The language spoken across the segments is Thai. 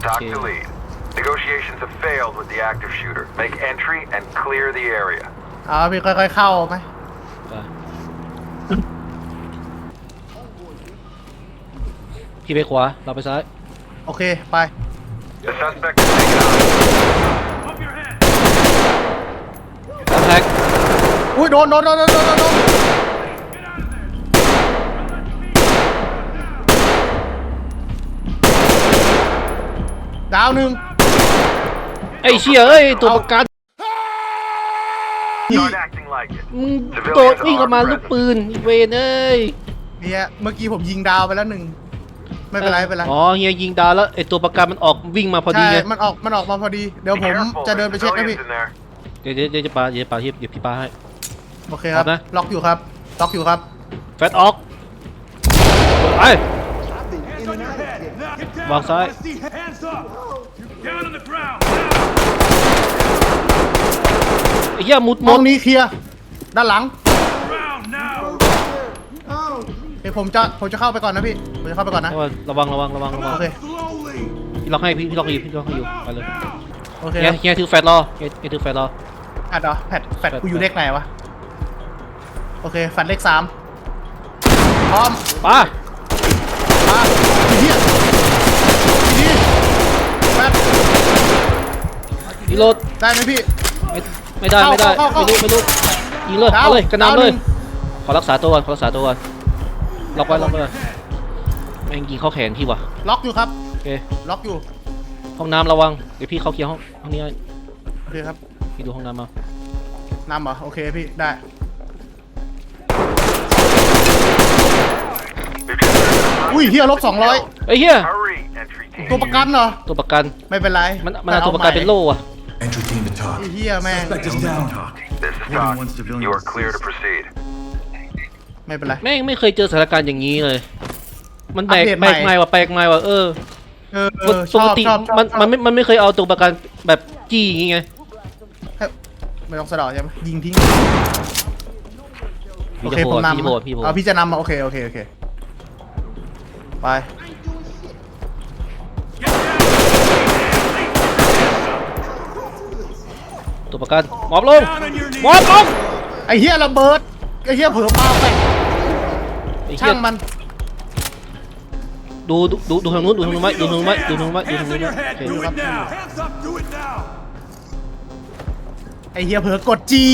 Talk Okay. to lead. Negotiations have failed with the active shooter. Make entry and clear the area. เอาพี่ค่อยๆเข้าไหม ไปพี่ไปขวา เราไปซ้าย โอเค ไป The suspect is taken out. แท็ก อุ้ยโดนโดนโดนโดนโดนโดน ดาวหนึ่งไอ้เชี่ยเอ้ยตัวประกัน Not acting like it. มึงโดดวิ่งเข้ามาลูกปืนอีเวนเอ้ยเนี่ยเมื่อกี้ผมยิงดาวไปแล้วหนึ่งไม่เป็นไรไม่เป็นไรอ๋อเฮียยิงดาวแล้วไอ้ตัวประกันมันออกวิ่งมาพอดีใช่ไงมันออกมันออกมาพอดีเดี๋ยว Be ผม careful. จะเดินไป There's เช็คนะพี่ civilians in there. เดี๋ยวเดี๋ยวเดี๋ยวจะปาเดี๋ยวปาที่เดี๋ยวพี่ปาให้โอเคครับครับนะล็อกอยู่ครับล็อกอยู่ครับแฟตออกไปวางซ้าย Hands up! Down on the ground! ไอ้เหี้ยมุดหมมอดงนี้เคลียร์ด้านหลัง Ground now! เดี๋ยวผมจะผมจะเข้าไปก่อนนะพี่ ผมจะเข้าไปก่อนนะ ระวังระวังระวังระวังโอเค Slowly! พี่ล็อกให้พี่พี่ล็อกให้อยู่พี่ล็อกให้อยู่ไปเลยโอเคเฮียเฮียถือแฟตรอเฮียเฮียถือแฟตรอ แพดเหรอแพดแพดแพด กูอยู่เลขไหนวะ โอเคแฟดเลขสามพร้อมปามาไอ้เหี้ยดี แฟดอีโรดได้ไหมพี่ ไม่ไม่ได้ไม่ได้เข้าเข้าไม่รู้ไม่รู้ยิงเลยดาวเอาเลยกระดาวนำเลยหนึ่งขอรักษาตัวก่อนขอรักษาตัวก่อนล็อกไว้ล็อกไว้แม่งยิงเข้าแขนพี่ว่ะล็อกอยู่ครับ โอเคล็อกอยู่ ห้องน้ำระวังเดี๋ยวพี่เข้าเคลียร์ห้องห้องนี้ให้โอเคครับพี่ดูห้องน้ำมา นำเหรอ โอเคพี่ ได้ อุ้ยเฮียลบสองร้อย ไอ้ยเหี้ย Hurry, entry team. ตัวประกันเหรอ ตัวประกันไม่เป็นไรมันมันเอาตัวประกันเป็นโล่อะ Entry team to talk. ไอ้เฮียแม่ง Suspect is down. This is Warning Talk. one civilian You are is clear to deceased. proceed. ไม่เป็นไร แม่งไม่เคยเจอสถานการณ์อย่างนี้เลย มันแปลกอัปเดตใหแปม่ลกใหม่ว่ะแปลกใหม่ว่ะเออเออเอปอกชอบติชอบชอบมันชอบมันไม่มันไม่เคยเอาตัวประกันแบบจี้อย่างงี้ไงให้ไม่ต้องสะเดอกใช่ไหมยิงทิ้งโอพี่เคจะโบผมดนำพี่โบดพี่โบดเอาพี่จะนำมาโอเคโอเคโอเคไป ตัวประกันหมอบลง Down on your knees! หมอบลงไอ้เฮียระเบิดไอ้เฮียเผลอปาไปไอ้เหี้ช่ายงมันดูดูดูดูทางนู้นดูทางนู้นไหมดูทางนู้นไหมดูทางนู้นไหมดูทาง Hands นู้ on นไหม your โอ head! เค Do it now! Hands up! Do it now! ไอ้เฮียเผลอกดจี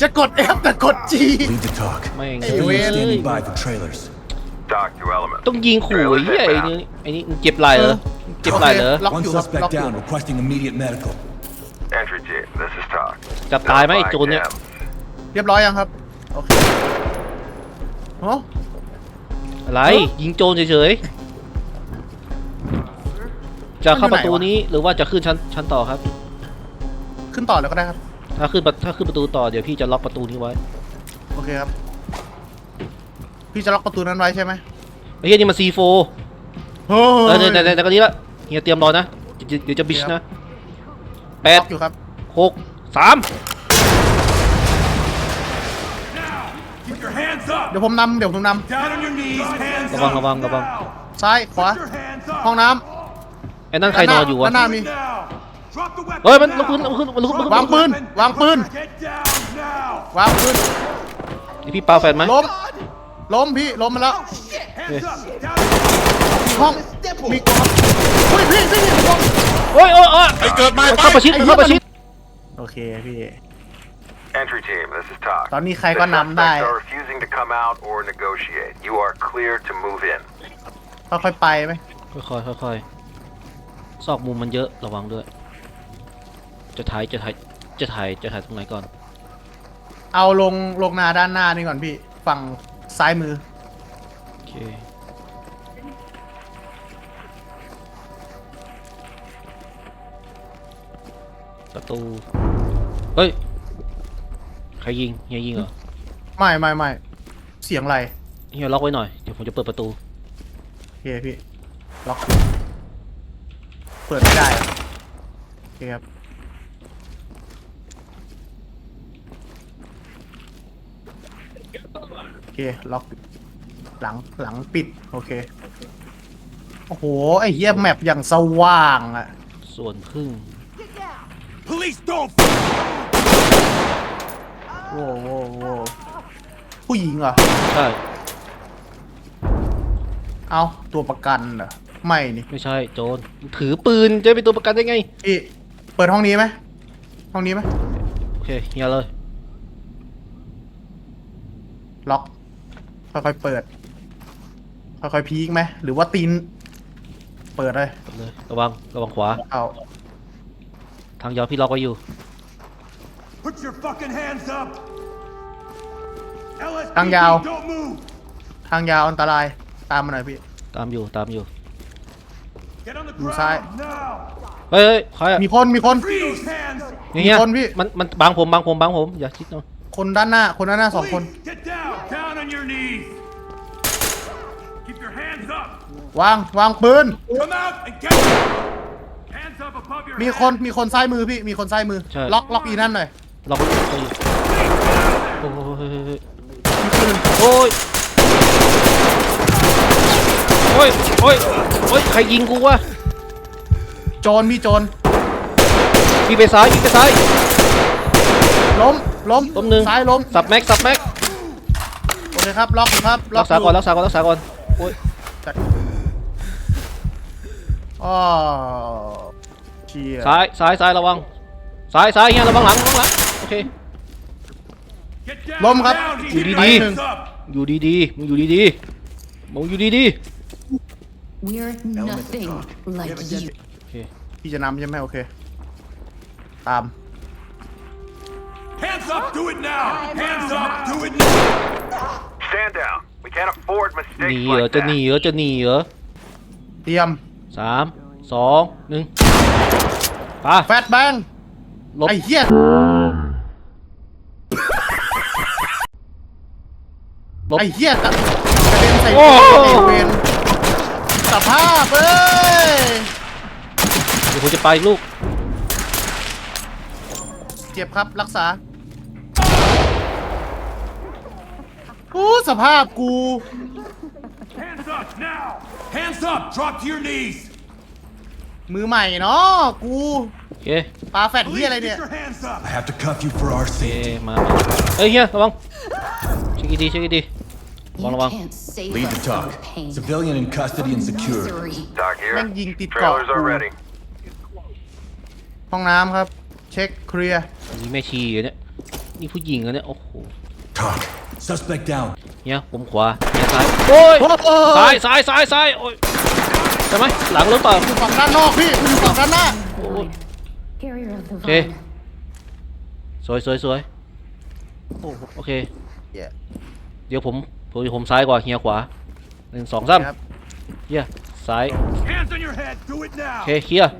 จะกด F แต่กดจี Lead to talk. แม่ง Hey, Civilians Will. standing by for trailers. Talk to element. ต้องยิงขู่ไอ้เหี้ยไอ้นี่ไอ้นี่มึงเจ็บไหล่เหรอเจ็บไหล่เหรอล็อก One อยู่ครับ suspect ล็อกอยู่ down, requesting immediate medical. Entry team, this is Talk. จับตายไหมไอ้ Notify โจรเนี่ย Dem. เรียบร้อยยังครับ โอเคโอ้อะไร ยิงโจรเฉยๆ จะเข้าประตูนี้หรือว่าจะขึ้นชั้นชั้นต่อครับ ขึ้นต่อเลยก็ได้ครับ ถ้าขึ้นประถ้าขึ้นประตูต่อเดี๋ยวพี่จะล็อกประตูนี้ไว้โอเคครับ พี่จะล็อกประตูนั้นไว้ใช่ไหมไอ้เหี้ยนี่มัน C4 เฮ้เออยเดี๋ยวเดี๋ยวเดี๋ยวก็นี้ละเฮียเตรียมรอนะเดี๋ยวเดี๋ยวจะบิชนะ แปดล็อกอยู่ครับหกสาม Keep your hands up! เดี๋ยวผมนำเดี๋ยวผมน Down on your knees! Hands ระวัง up! ระวังระวังำซ้ายขวา Put your hands up! ห้องน้ไอ้นั่นใครนอนอยู่วะด้านหน้ามี Now! Drop the weapon! เฮ้ยมันลุกขึ้นลุกขึ้นลุกขึ้นลุกวางขึ้นปืนวางปืน Get down now! วางปืนเดี๋ยวพี่ปาแฟนไหมล้มล้มพี่ล้มมาแล้ว Hands up! Down! มีห้องมีกล่องเฮ้ยพี่พี่พี่กล่องโอ้ยโอ้ยโอ้ยเกิดมาเข้าประชิดเข้าประชิดโอเคพี่ Entry team, this is Talk. ตอนนี้ใคร The ก็นำได้ suspects are refusing to come out or negotiate. You are clear to move in. ค่อยๆไปไหมค่อยๆค่อยๆซอกมุมมันเยอะระวังด้วย จะถ่ายจะถ่ายจะถ่ายจะถ่ายตรงไหนก่อน เอาลงลงนาด้านหน้านี่ก่อนพี่ ฝั่งซ้ายมือโอเค ประตู เฮ้ย ใครยิงเฮียยิงเหรอไม่ไม่ไม่เสียงอะไรเฮียล็อกไว้หน่อย เดี๋ยวผมจะเปิดประตู โอเคพี่ ล็อกเปิดไม่ได้อะโอเคครับโอเคล็อกหลังหลังปิด โอเค โอ้โห ไอ้เหี้ยแมปอย่างสว่างอะ ส่วนพึ่ง Police don't. โว้โว้โว้ผู้หญิงเหรอ ใช่ เอาตัวประกันเหรอ ไม่นี่ไม่ใช่โจรถือปืนจะเป็นตัวประกันได้ไง พี่เปิดห้องนี้ไหมห้องนี้ไหมโอเคเฮียเลย ล็อก ค่อยๆเปิด ค่อยๆพีกไหมหรือว่าตีน เปิดเลยกดเลย ระวัง ระวังขวา เอา ทางยาวพี่ล็อกไว้อยู่ Put your fucking hands up. LSPD, Thằng giàu. don't move. ทางยาวอันตราย ตามมาหน่อยพี่ ตามอยู่ตามอยู่ Get on the Move ground side. now. เฮ้ยเฮ้ยใครอะมีคนมีคน Free those hands. เฮียมีคนพี่ มันมันบังผมบังผมบังผมอย่าชิดเนาะคนด้านหน้า คนด้านหน้าสองคน Police, get down. Down on your knees. Keep your hands up. วางวางปืน Come out and get Hands up above your มี head. คนมีคนซ้ายมือพี่มีคนซ้ายมือ ใช่ ล็อกล็อกอีนั่นหน่อยล็อกไว้อยู่โอ้ยมีปืนโอ้ยโอ้ยโอ้ยโอ้ยใครยิงกูวะโจรมีโจรยิงไปซ้ายยิงไปซ้าย ล้มล้มล้มหนึ่ง ซ้ายล้มสับแม็กสับแม็กโอเคครับล็อกอยู่ครับรักษาก่อนยู่รักษาก่อนรักษาก่อนโอ้ยจัดอ๋อ เชียซ้ายซ้ายซ้ายระวังซ้ายซ้ายเฮียระวังหลังระวังหลังโอเค Get down. ล้มครับ down. Keep อยู่ your ดี hands up. อยู่ดีๆมึงอยู่ดีๆมึงอยู่ดี We're nothing like you. ๆโอเคพี่จะนำใช่ไหมโอเค ตาม Hands up. Do it now. Hands up. Do it now. Stand down. We can't afford หนี mistakes เหรอ like จะหนี that. เหรอจะหนีเหรอเตรียมสามสองหนึ่ง ไป่ะแฟตแบงลบ ไอ้เหี้ยไอ้เหี้ยกระกระเด็นใส่โอ้ ไอ้เวนสภาพเอ้ยเดี๋ยวผมจะไปลูก เจ็บครับรักษาโอ้สภาพกู Hands up now. Hands up. Drop to your knees. มือใหม่เนาะกูโอเคปลาแฟตเหี้ย Police, อะไรเนี่ย get your hands up. I have to cuff you for our โอเค safety. มามาเฮ้ยเฮียระวังเช็คดีๆเช็คดี You Wrong, wrong. can't save Lead us the from talk. pain. Civilian in custody and secured. Misery. Doc here. Đang ยิงติดเกาะ Trailers are กู ready. ห้องน้ำครับ เช็คเคลียร์ๆนี่แม่ชีเหรอเนี่ยนี่ผู้หญิงเหรอเนี่ยโอ้โห Talk. Suspect down. เฮียผมขวาเฮียซ้ายโอ้ยโอ้โหซ้ายซ้ายซ้ายซ้ายโอ้ย ใช่ไหมหลังหรือเปล่าอยู่ฝั่งด้านนอกพี่อยู่ฝั่งด้านหน้า Carrier of the Okay. vine. สวยสวยสวยโอ้โหโอเค เหี้ย เดี๋ยวผมผมผมซ้ายกว่าเฮียขวาหนึ่งสองสามครับ เฮียซ้าย Hands on your head. Do it โอ now. เคเคลียร์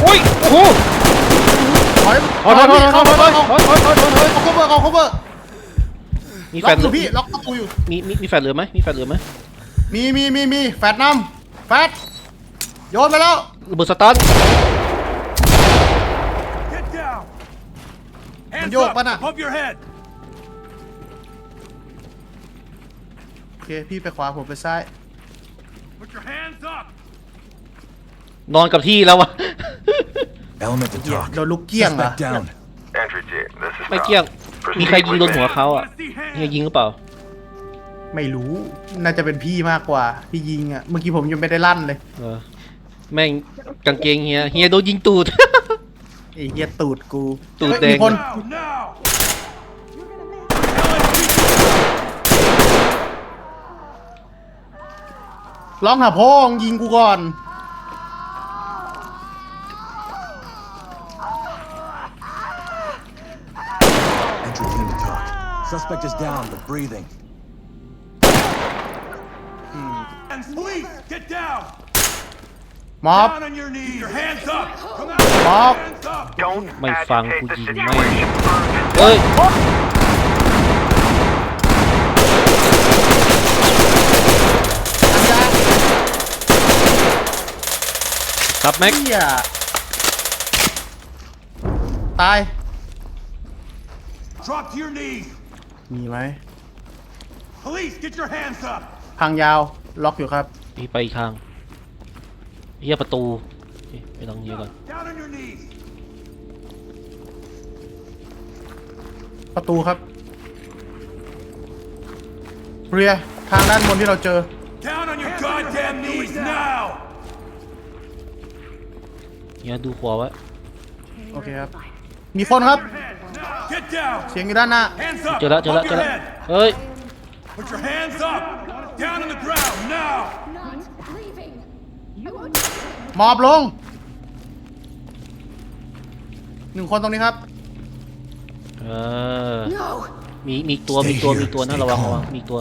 โอ้ยโอ้โหถอยถอยถอยถอยถอยถอยถอยถอยถอยถอยถอยถอยเอา cover เอา cover มีล็แฟอกดอเหลืยู่อพี่ล็อกประตูอยู่ มีมีมีแฟดเหลือไหมมีแฟดเหลือไหมมีมีมีมีแฟดนำแฟดโยนไปแล้ว ระเบิดสตาร์ท Get down. Hands Vô, up bạn ạ. above your head. โอเคพี่ไปขวาผมไปซ้าย Put your hands up. นอนกับที่แล้ววะ Element to talk. โดนลูกเกี้ยงเหรอ Suspect down. Entry team, this is ไม่ Tom. เกี่ยง Proceed มีใครยิงโดน with หัว man. เขาอะ Wanna see hands? เฮียยิงหรือเปล่า ไม่รู้ น่าจะเป็นพี่มากกว่าพี่ยิงอะ เมื่อกี้ผมยังไม่ได้ลั่นเลย เออ แม่งกางเกงเฮียเฮียโดนยิงตูด ไอ้เหี้ยตูดกูตูดเฮ้ยแดงมีคน Now, now. LSPD, ร้องหาพ่องยิงกูก่อน Entry team to talk. Suspect is down, but breathing. and police, get down. ม็อบ Down on your knees. Your hands up. Come out. Mob. Hands up. Don't Mày phang agitate của the gì situation. Urgent. เฮ้ยซับแม็ก เหี้ยตาย Drop to your knees. มีไหม Police, get your hands up! ทางยาวล็อกอยู่ครับ พี่ไปอีกทางเฮียประตูเอ๊ะไปตรงนี้ก่อน Down on your knees! ประตูครับ เรียทางด้านบนที่เราเจอ Down on your goddamn knees now! เฮียดูขวาไว้โอเคครับ มีคนครับ Get down! เสียงอยู่ด้านหน้า Hands up! เจอแล้วเจอแล้ว Above เจอ your แล้ว head! เฮ้ย Put your hands up! Down on the ground now! Not leaving. I won't. หมอบลง หนึ่งคนตรงนี้ครับ เออ No. มีมีตัวมีตัวมีตัวนะระวังระวังมีตัว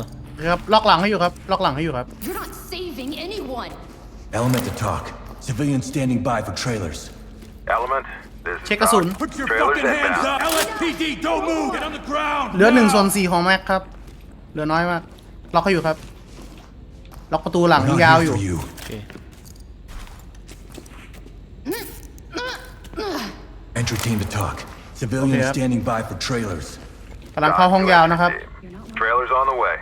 ครับ ล็อกหลังให้อยู่ครับ ล็อกหลังให้อยู่ครับ You're not saving anyone. Element to talk. Civilians standing by for trailers. Element, this is เช็คกระสุน Talk. Put your Trailers fucking hands inbound. up! LSPD, don't move! Get on the ground! เหลือหนึ่ง now. ส่วนสี่ของแม็กครับ เหลือน้อยมาก ล็อกให้อยู่ครับ ล็อกประตูหลัง We're not ยาว here อยู่ for you. โอเค Entry team to talk. Civilians Okay, yep. standing by for trailers. กำลังเข้าห้องยาวนะครับ Team. Trailers on the way.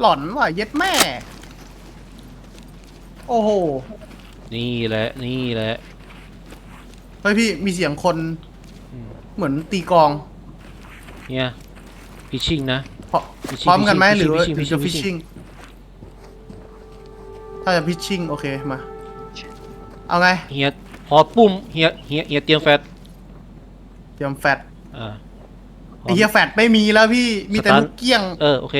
หล่อนว่ะเย็ดแม่ โอ้โห นี่แหละ นี่แหละเฮ้ยพี่มีเสียงคนเหมือนตีกลองเฮียพิชชิ่งนะ พร้อ Fishing พร้อมกันไหม fishing หรือว่า fishing หรือจะ fishing ฟิชชิ่งถ้าจะฟิชชิ่งโอเค มา เอาไง เฮียพอปุ้มเฮียเฮียเฮียเตรียมแฟตเตรียมแฟดอ่า ไอเฮียแฟดไม่มีแล้วพี่มีแต่สตาร์ทลูกเกี้ยง เออ โอเค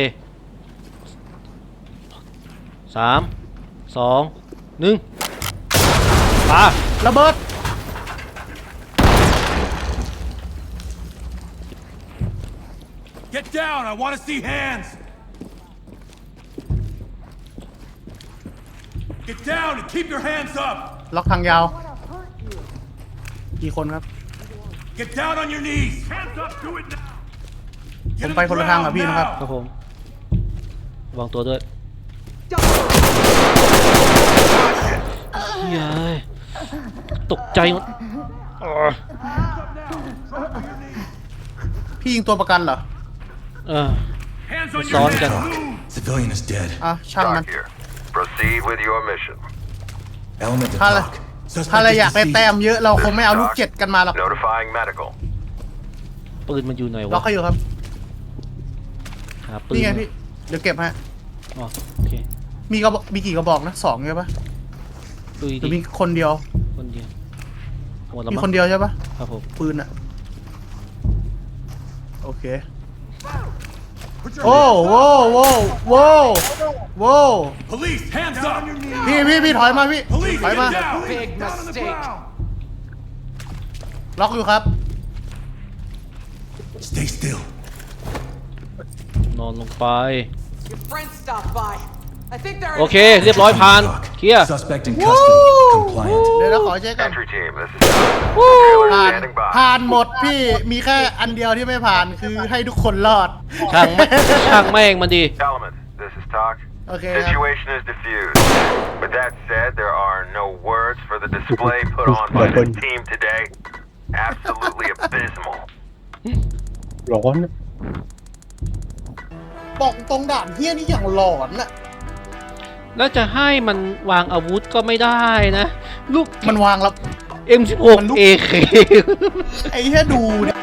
สามสองหนึ่งปาระเบิด Get down! I want to see hands! Get down and keep your hands up! ล็อกทางยาว กี่คนครับ Get down on your knees! Hands up! Do it now! ผ Get ม on ไป the คนละทางกับ ground พี่นะครับ now. ครับผมระวังตัวด้วย เฮ้ยตกใจหมดอ่าพี่ยิงตัวประกันเหรอ เออ Hands on Son, your get- knees! Talk. Move! Civilian is dead. อะช่างมัน Talk here. Proceed with your mission. Element to ถ้า talk. ถ้าเรา Suspect อยาก is ได้แต้ม deceased. เยอะเราคงไม่เอาลูกเจ็ดกันมาหรอก Notifying medical. ปืนมันอยู่ไหนล็อวะกให้อยู่ครับ หาปืนนี่ไงมาพี่เดี๋ยวเก็บฮะ อ๋อโอเค มีกระบอกมีกี่กระบอกนะสองใช่ปะดูหรือดีมีคนเดียว คนเดียวหมดแล้วมีมั้คนงเดียวใช่ปะครับผมปืนอะโอเค Put your โอ้ hands โว้ up! โว้โว้โว้ Police, hands up! พี่พี่พี่ถอยมาพี่ Police, ถอย get มา down! Big Down on the mistake. ground! ล็อกอยู่ครับ Stay still. นอนลงไป Your friend stopped by. I think they're โอเค เรียบร้อยผ่าน Talk. เคลียร์ Suspect in custody. Compliant. เดี๋ยวเราขอเช็คกัน Entry team, this is Trailers ผ่าน standing by. ผ่านหมดพี่มีแค่อันเดียวที่ไม่ผ่านคือให้ทุกคนรอด ช่างแม่ช่างแม่งมันดี Element, this is Talk. Okay, yeah. Situation is diffused. With that said, there are no words for the display put on by this team today. Absolutely abysmal. บอกตรงด่านเฮี้ยนี่อย่างหลอนน่ะ แล้วจะให้มันวางอาวุธก็ไม่ได้นะ ลูก มันวางแล้ว M16 มันลูก AK ไอ้เฮี้ยดูเนี่ย